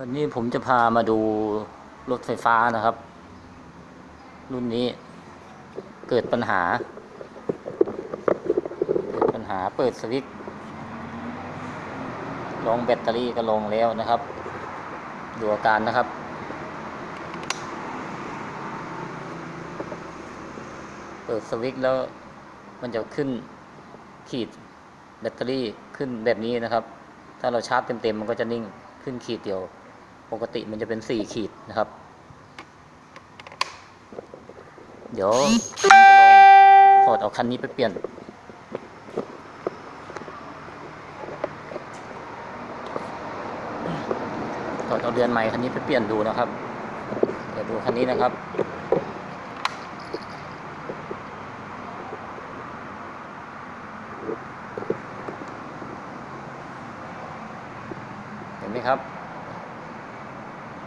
วันนี้ผมจะพามาดูรถไฟฟ้านะครับ รุ่นนี้เกิดปัญหา เกิดปัญหาเปิดสวิตช์ลองแบตเตอรี่ก็ลงแล้วนะครับ ดูอาการนะครับ เปิดสวิตช์แล้วมันจะขึ้นขีดแบตเตอรี่ขึ้นแบบนี้นะครับ ถ้าเราชาร์จเต็มๆมันก็จะนิ่งขึ้นขีดเดียว ปกติมันจะเป็นสี่ขีดนะครับ เดี๋ยวจะลองถอดเอาคันนี้ไปเปลี่ยนถอดเอาเดือนใหม่คันนี้ไปเปลี่ยนดูนะครับ เดี๋ยวดูคันนี้นะครับเห็นไหมครับ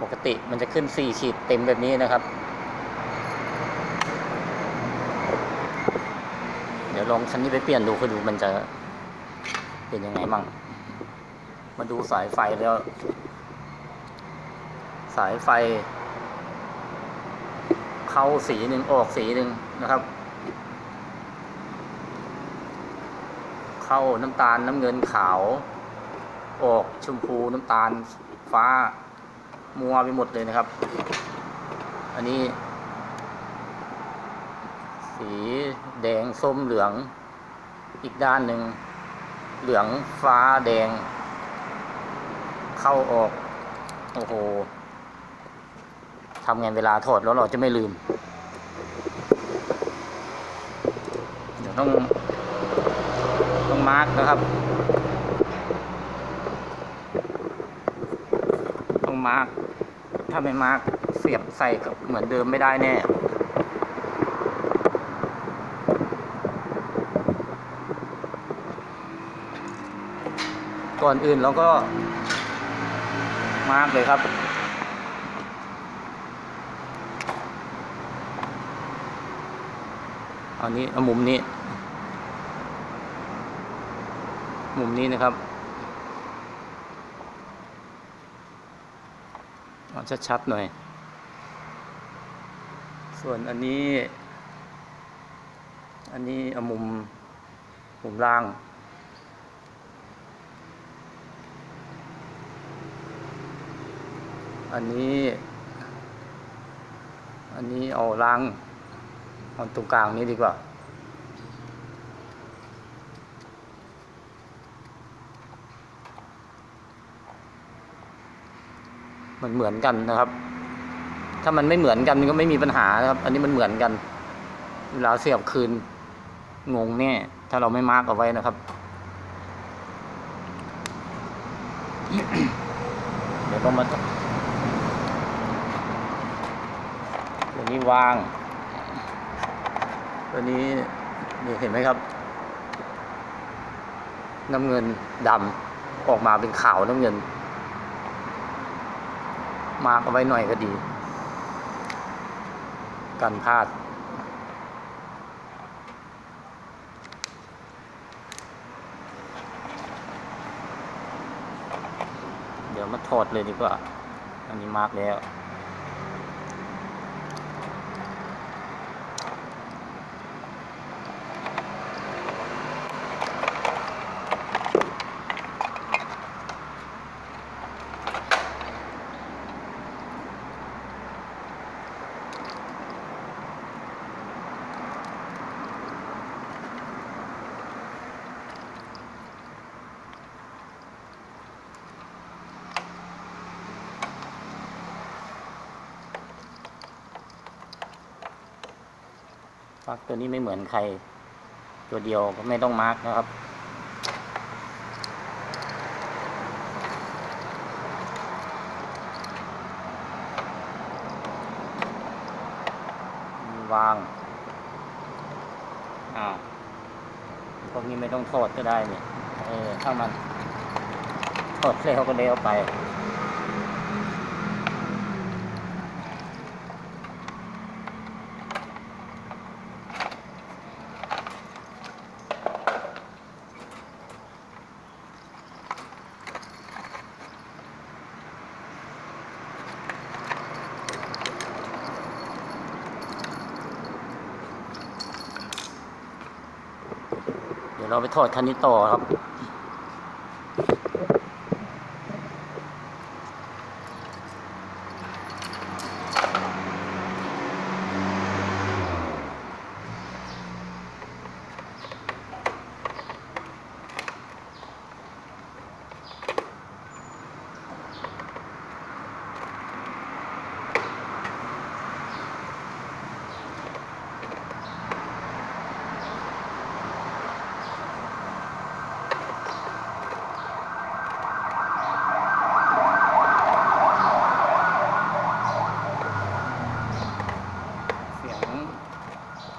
ปกติมันจะขึ้นสี่ขีดเต็มแบบนี้นะครับ เดี๋ยวลองคันนี้ไปเปลี่ยนดูคือดูมันจะเป็นยังไงมั่ง มาดูสายไฟแล้ว สายไฟ เข้าสีหนึ่งออกสีหนึ่งนะครับ เข้าน้ำตาลน้ำเงินขาว ออกชมพูน้ำตาลฟ้า มัวไปหมดเลยนะครับ อันนี้ สีแดงส้มเหลือง อีกด้านหนึ่ง เหลืองฟ้าแดง เข้าออก โอ้โหทำไงเวลาถอดแล้วเราจะไม่ลืม เดี๋ยวต้อง ต้องมาร์กนะครับต้องมาร์ก ถ้าไม่มาร์กเสียบใส่กับเหมือนเดิมไม่ได้แน่ก่อนอื่นเราก็มาร์กเลยครับ อันนี้เอามุมนี้ มุมนี้นะครับ เอาชัดๆหน่อย ส่วนอันนี้ อันนี้เอามุม มุมล่างอันนี้ อันนี้เอาล่างเอาตรงกลางนี้ดีกว่า มันเหมือนกันนะครับ ถ้ามันไม่เหมือนกันก็ไม่มีปัญหานะครับ อันนี้มันเหมือนกัน เวลาเสียบคืน งงแน่ถ้าเราไม่มาร์กเอาไว้นะครับเดี๋ยวก็มาตัวนี้วาง ตัวนี้นี่เห็นไหมครับ น้ำเงินดำออกมาเป็นขาวน้ำเงิน มาร์กเอาไว้หน่อยก็ดี กันพลาด เดี๋ยวมาถอดเลยดีกว่า อันนี้มาร์กแล้ว ลักตัวนี้ไม่เหมือนใคร ตัวเดียวก็ไม่ต้องมาร์กนะครับ วางอ่าวพวกนี้ไม่ต้องถอดก็ได้เนี่ยเออถ้ามันถอดแล้วก็แล้วไป เราไปทอดคันนี้ต่อครับ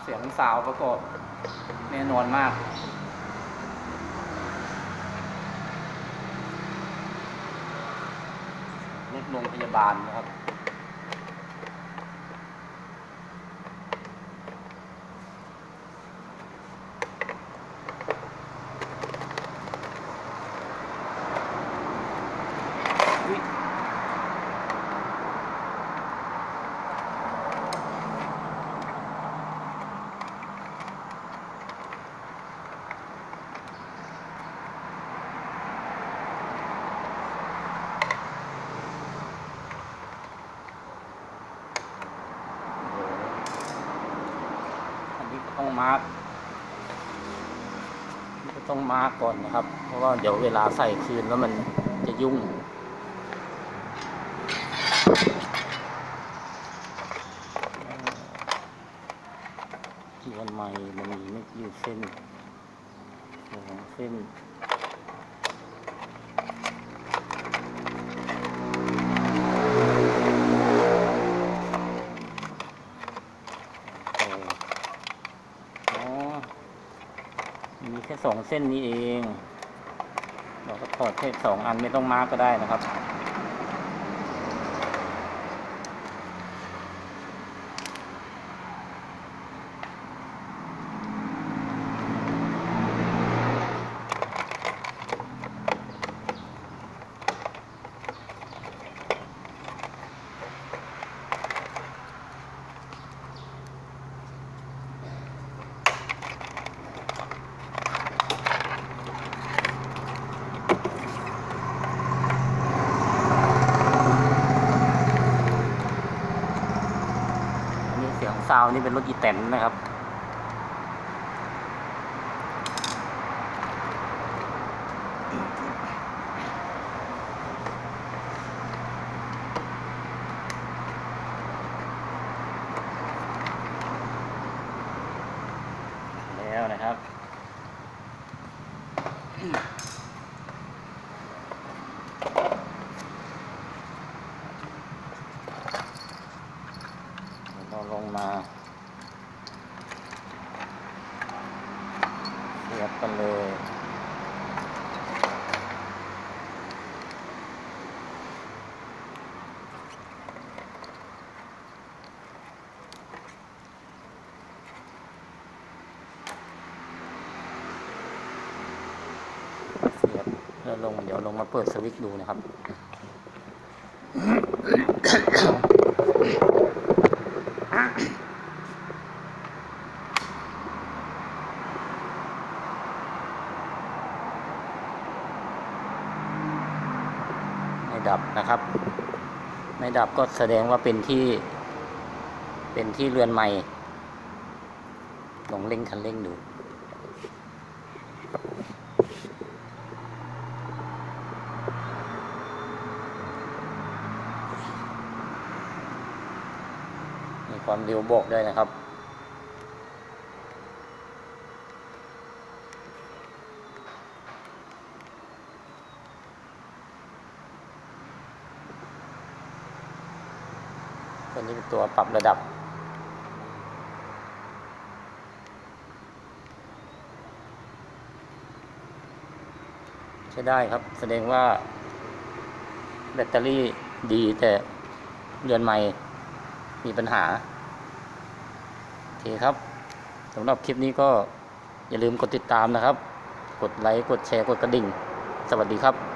เสียง เสาวประกอบแน่นอนมาก รถโรงพยาบาลนะครับ อุ๊ยอันนี้ก็ ต้องมาร์กต้องมาร์กก่อนนะครับ เพราะว่าเดี๋ยวเวลาใส่คืนแล้วมันจะยุ่งที่วันใหม่มันมีไม่กี่เส้นสองเส้น โอ้อ๋อ มีแค่สอง เส้นนี้เอง เราก็ถอดแค่สองอันไม่ต้องมาร์กก็ได้นะครับาวน์นี่เป็นรถอีแตนนะครับ แล้วนะครับ เราลงมาเสียบกันเลย เสียบแลง เดี๋ยวลงมาเปิดสวิตช์ดูนะครับ ไม่ดับนะครับ ไม่ดับก็แสดงว่าเป็นที่ เป็นที่เรือนใหม่ลองเร่งคันเร่งดู มี ความเร็วบอกด้วยนะครับ ตัวนี้เป็นตัวปรับระดับใช้ได้ครับ แสดงว่า แบตเตอรี่ดีแต่เรือนใหม่มีปัญหา เคครับสำหรับคลิปนี้ก็อย่าลืมกดติดตามนะครับ กดไลค์ กดแชร์ กดกระดิ่ง สวัสดีครับ